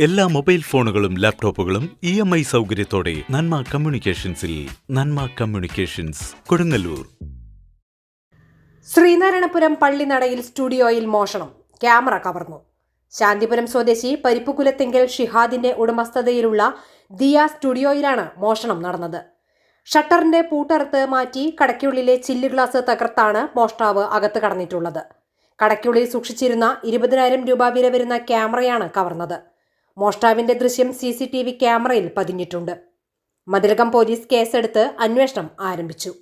എല്ലാ മൊബൈൽ ഫോണുകളും ലാപ്ടോപ്പുകളും ഇ എം ഐ സൗകര്യത്തോടെ നന്മ കമ്മ്യൂണിക്കേഷൻസിൽ നന്മ കമ്മ്യൂണിക്കേഷൻസ് കൊടുങ്ങല്ലൂർ. ശ്രീനാരായണപുരം പള്ളിനടയിൽ സ്റ്റുഡിയോയിൽ മോഷണം. ക്യാമറ കവർന്നു. ശാന്തിപുരം സ്വദേശി പരിപ്പുകുലത്തെങ്കിൽ ഷിഹാദിന്റെ ഉടമസ്ഥതയിലുള്ള ദിയ സ്റ്റുഡിയോയിലാണ് മോഷണം നടന്നത്. ഷട്ടറിന്റെ പൂട്ടറുത്ത് മാറ്റി കടയ്ക്കുള്ളിലെ ചില്ല് ഗ്ലാസ് തകർത്താണ് മോഷ്ടാവ് അകത്ത് കടന്നിട്ടുള്ളത്. കടയ്ക്കുള്ളിൽ സൂക്ഷിച്ചിരുന്ന ഇരുപതിനായിരം രൂപ വില വരുന്ന ക്യാമറയാണ് കവർന്നത്. മോഷ്ടാവിന്റെ ദൃശ്യം സി സി ടി വി ക്യാമറയിൽ പതിഞ്ഞിട്ടുണ്ട്. മതിലകം പോലീസ് കേസെടുത്ത് അന്വേഷണം ആരംഭിച്ചു.